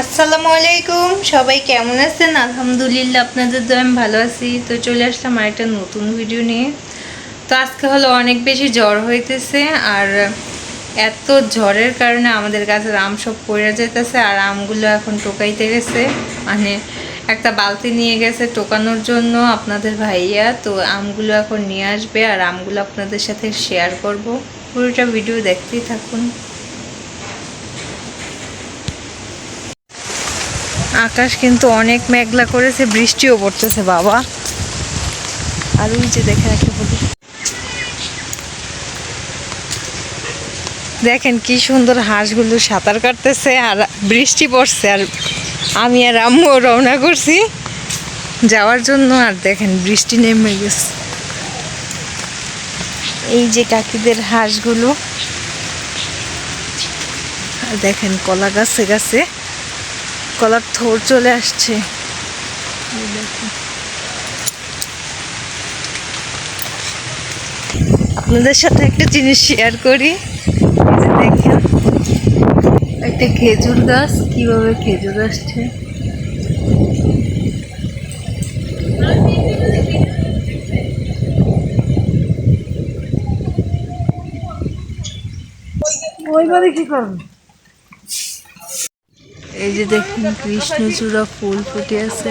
আসসালামু আলাইকুম। সবাই কেমন আছেন? আলহামদুলিল্লাহ, আপনাদের তো আমি ভালো আছি। তো চলে আসলাম আর একটা নতুন ভিডিও নিয়ে। তো আজকে হলো অনেক বেশি জ্বর হইতেছে আর এত ঝড়ের কারণে আমাদের গাছের আম সব পড়ে যেতেছে আর আমগুলো এখন টোকাইতে গেছে। মানে একটা বালতি নিয়ে গেছে টোকানোর জন্য আপনাদের ভাইয়া। তো আমগুলো এখন নিয়ে আসবে আর আমগুলো আপনাদের সাথে শেয়ার করব। পুরোটা ভিডিও দেখতেই থাকুন। আকাশ কিন্তু অনেক মেঘলা করেছে, বৃষ্টিও পড়তেছে বাবা। আর ওই যে দেখেন একটা বলি। দেখেন কি সুন্দর হাঁসগুলো সাঁতার কাটতেছে আর বৃষ্টি পড়ছে আর আমি আর আম্মু রওনা করছি। যাওয়ার জন্য আর দেখেন বৃষ্টি নেমে গেছে। এই যে কাকিদের হাঁসগুলো। আর দেখেন কলা গাছে গাছে। কলার থোর চলে আসছে। আপনাদের সাথে একটা জিনিস শেয়ার করি। দেখেন, একটা খেজুর গাছ, কীভাবে খেজুর আসছে। ওইবারে কি করবে? এই যে দেখুন কৃষ্ণচূড়া ফুল ফুটে আছে।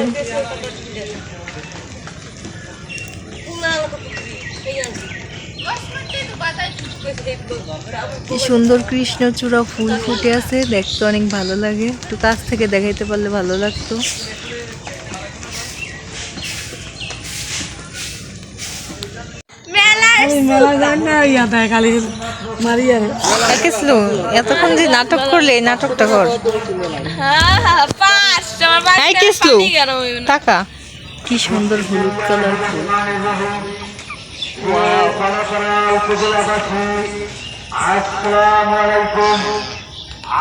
কি সুন্দর কৃষ্ণচূড়া ফুল ফুটে আছে, দেখতে অনেক ভালো লাগে। একটু কাছ থেকে দেখাইতে পারলে ভালো লাগতো ওই মেলা যায় না ইয়া দেয় খালি মারিয়া একেছিল এতক্ষণ যে নাটক করলে এই নাটকটা কর। টাকা। কি সুন্দর হলুদ কালার ফুল।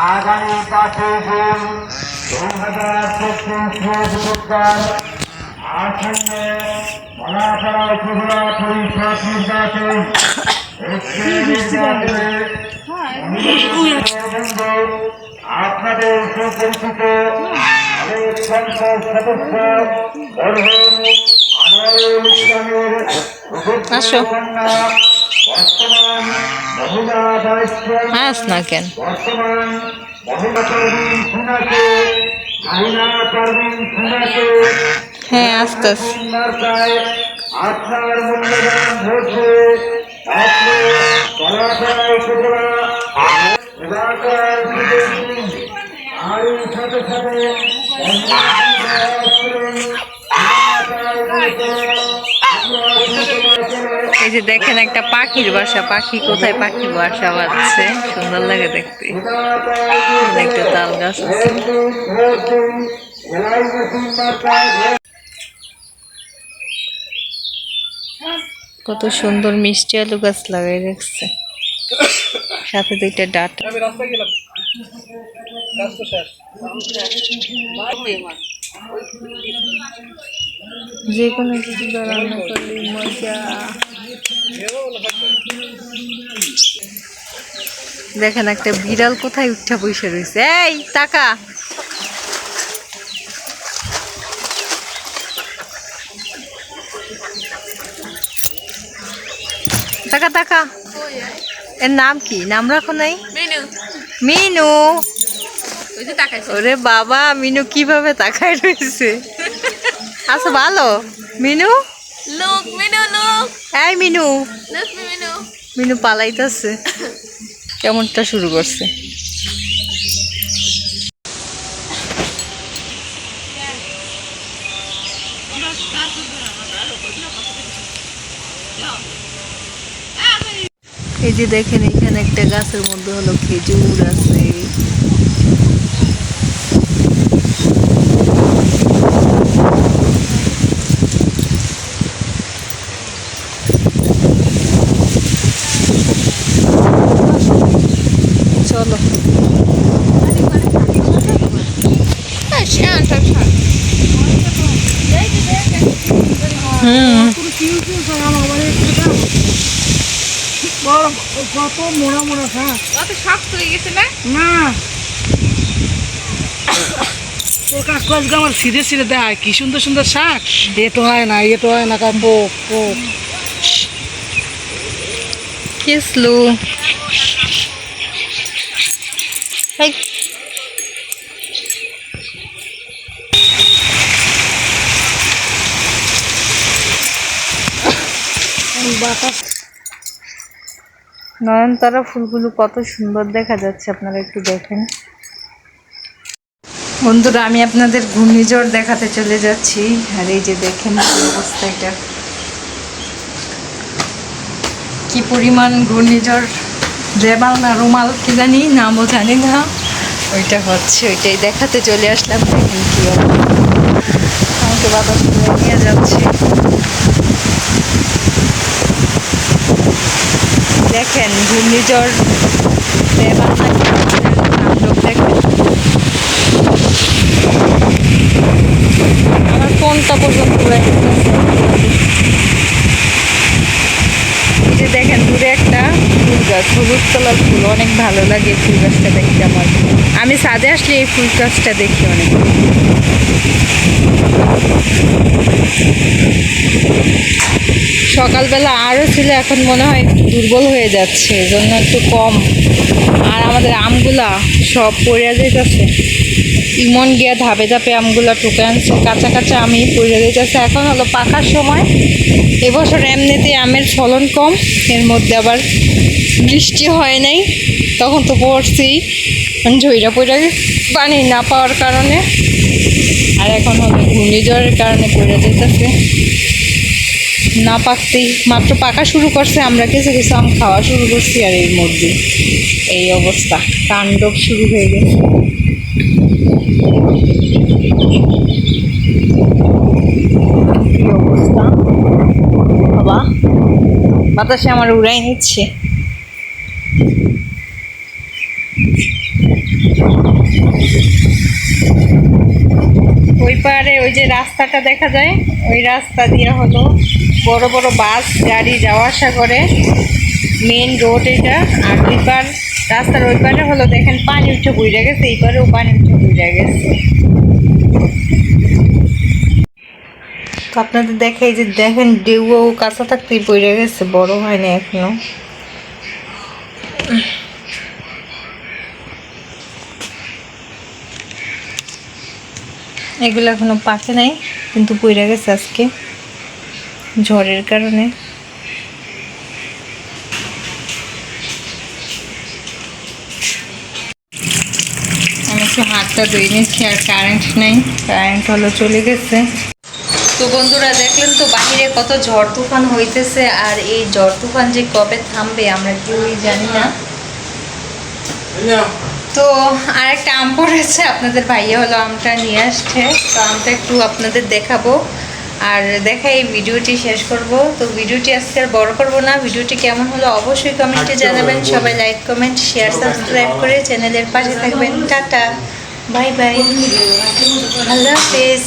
আগামী পাঁচই জুন দু হাজার পঁচিশ আসন্ন মলাপাড়া উপজেলা পরিষদ আপনাদের সুপরিচিত সদস্য দায়িত্ব হাস না কেন? বর্তমান মহিলা হ্যাঁ আস্তে আস্তে আপনার মূল্যবান ভোট আপনি চলাফেরা উপজেলা এলাকার বিদেশি আর সাথে সাথে এই যে দেখেন একটা পাখির বাসা পাখি কোথায় পাখির বাসা বাঁধছে সুন্দর লাগে দেখতে। একটা তাল গাছ আছে। কত সুন্দর মিষ্টি আলু গাছ লাগাই রাখছে। সাথে দুইটা ডাটা। যে কোনো কিছু রান্না করলে মজা। দেখেন একটা বিড়াল কোথায় উঠা বসে রয়েছে। এই টাকা টাকা তাকা। এর নাম কি? নাম রাখো নাই। মিনু। মিনু। ওরে বাবা মিনু কীভাবে তাকায় রয়েছে? আচ্ছা ভালো। মিনু? লোক মেনু লোক। এই মিনু। মিনু পালাইতেছে। কেমনটা শুরু করছে? এই যে দেখেন এখানে একটা গাছের মধ্যে হলো খেজুর আছে। চলো। হুম। বড় কত মোড়া মোড়া শক্ত হয়ে গেছে না? না। কাকু আজকে আমার সিরে সিরে দেয় কি সুন্দর সুন্দর শাক। এ তো হয় না এ তো হয় না বাতাস। নয়নতারা ফুলগুলো কত সুন্দর দেখা যাচ্ছে, আপনারা একটু দেখেন। বন্ধুরা, আমি আপনাদের ঘূর্ণিঝড় দেখাতে চলে যাচ্ছি। আর এই যে দেখেন অবস্থা এটা। কি পরিমাণ ঘূর্ণিঝড়। রেবাল না রুমাল, কি জানি, নামও জানি না। ওইটা হচ্ছে, ওইটাই দেখাতে চলে আসলাম। দেখেন কি আমাকে বাতাস নিয়ে যাচ্ছে। দেখেন, ঘূর্ণিঝড় দেখেন। আমার ফোনটা পর্যন্ত যে দেখেন, দূরে একটা ফুল গাছ, হলুদ কালার ফুল, অনেক ভালো লাগে ফুল গাছটা দেখতে আমার। আমি ছাদে আসলে এই ফুল গাছটা দেখি অনেক। সকালবেলা আরও ছিল, এখন মনে হয় দুর্বল হয়ে যাচ্ছে, এজন্য একটু কম। আর আমাদের আমগুলা সব পড়ে যেতেছে ইমন গিয়া ধাপে ধাপে আমগুলা টুকে আনছে, কাঁচা কাঁচা আমি পড়ে যেতেছে এখন হলো পাকার সময়। এবছর এমনিতে আমের ফলন কম, এর মধ্যে আবার বৃষ্টি হয় নাই, তখন তো পড়ছি ঝইরা পড়ে পানি না পাওয়ার কারণে। আর এখন হলো ঘূর্ণিঝড়ের কারণে পড়ে যেতেছে না পাকতেই, মাত্র পাকা শুরু করছে, আমরা কিছু কিছু আম খাওয়া শুরু করছি আর এর মধ্যে এই অবস্থা, তাণ্ডব শুরু হয়ে গেছে। বাবা, বাতাসে আমার উড়াই নিচ্ছে। ওই পারে ওই যে রাস্তাটা দেখা যায়, ওই রাস্তা দিয়ে হলো বড় বড় বাস, গাড়ি যাওয়া আসা করে মেন রোড এটা। আর ওই পার, রাস্তার ওই পারে হলো দেখেন পানি উঠে বইরা গেছে, এই পারেও পানি উঠে বইরা গেছে। আপনাদের দেখাই যে দেখেন ডেউও কাঁচা থাকতেই পড়ে গেছে, বড় হয়নি এখনও। এগুলো এখনও পাকে নাই, কিন্তু পড়ে গেছে আজকে। ঝড়ের কারণে। আমি একটু হাতটা ধুয়ে নিচ্ছি, আর কারেন্ট নেই কারেন্ট হলো চলে গেছে। তো বন্ধুরা, দেখলেন তো বাহিরে কত ঝড় তুফান হইতেছে, আর এই ঝড় তুফান যে কবে থামবে আমরা কেউই জানি না। তো আর একটা আম পড়েছে আপনাদের ভাইয়া হলো আমটা নিয়ে আসছে। তো আমটা একটু আপনাদের দেখাবো। আর দেখা এই ভিডিওটি শেষ করব। তো ভিডিওটি আজকে আর বড় করব না। ভিডিওটি কেমন হলো অবশ্যই কমেন্টে জানাবেন। সবাই লাইক কমেন্ট শেয়ার সাবস্ক্রাইব করে চ্যানেলের পাশে থাকবেন। টাটা। বাই বাই আল্লাহ হাফেজ।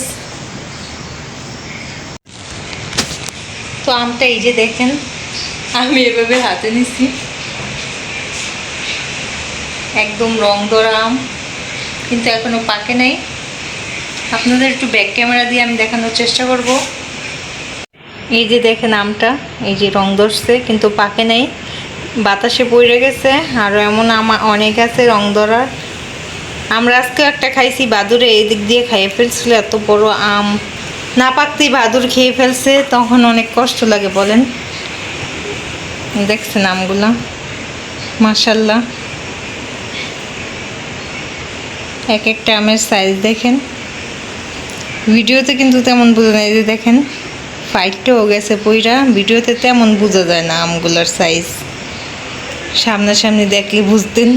তো আমটা এই যে দেখেন আমি এভাবে হাতে নিছি। একদম রং ধরা আম কিন্তু এখনও পাকে নাই। আপনাদের একটু ব্যাক ক্যামেরা দিয়ে আমি দেখানোর চেষ্টা করব। এই যে দেখেন আমটা, এই যে রং ধরছে, কিন্তু পাকে নাই। বাতাসে পড়ে গেছে আরও এমন আম অনেক আছে রং ধরার। আমরা আজকে একটা খাইছি বাদুরে, এই দিক দিয়ে খাইয়ে ফেলছিল এত বড় আম। না পাকতেই বাদুর খেয়ে ফেলছে, তখন অনেক কষ্ট লাগে বলেন। দেখছেন আমগুলা মাসাল্লাহ এক একটা আমের সাইজ দেখেন। ভিডিওতে কিন্তু তেমন বোঝা যায় যে দেখেন ফাইটটাও গেছে পইরা, ভিডিওতে তেমন বোঝা যায় না আমগুলোর সাইজ সামনাসামনি দেখলে বুঝতেন।